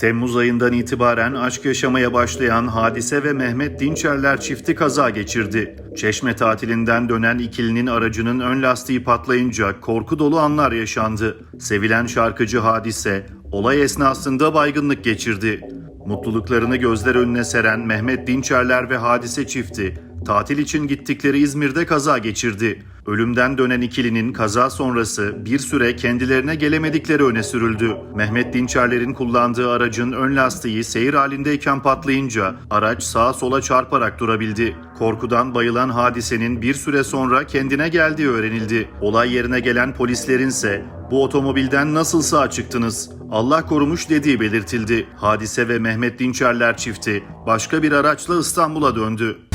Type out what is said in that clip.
Temmuz ayından itibaren aşk yaşamaya başlayan Hadise ve Mehmet Dinçerler çifti kaza geçirdi. Çeşme tatilinden dönen ikilinin aracının ön lastiği patlayınca korku dolu anlar yaşandı. Sevilen şarkıcı Hadise olay esnasında baygınlık geçirdi. Mutluluklarını gözler önüne seren Mehmet Dinçerler ve Hadise çifti tatil için gittikleri İzmir'de kaza geçirdi. Ölümden dönen ikilinin kaza sonrası bir süre kendilerine gelemedikleri öne sürüldü. Mehmet Dinçerler'in kullandığı aracın ön lastiği seyir halindeyken patlayınca araç sağa sola çarparak durabildi. Korkudan bayılan hadisenin bir süre sonra kendine geldiği öğrenildi. Olay yerine gelen polislerin ise bu otomobilden nasıl sağ çıktınız? Allah korumuş dediği belirtildi. Hadise ve Mehmet Dinçerler çifti başka bir araçla İstanbul'a döndü.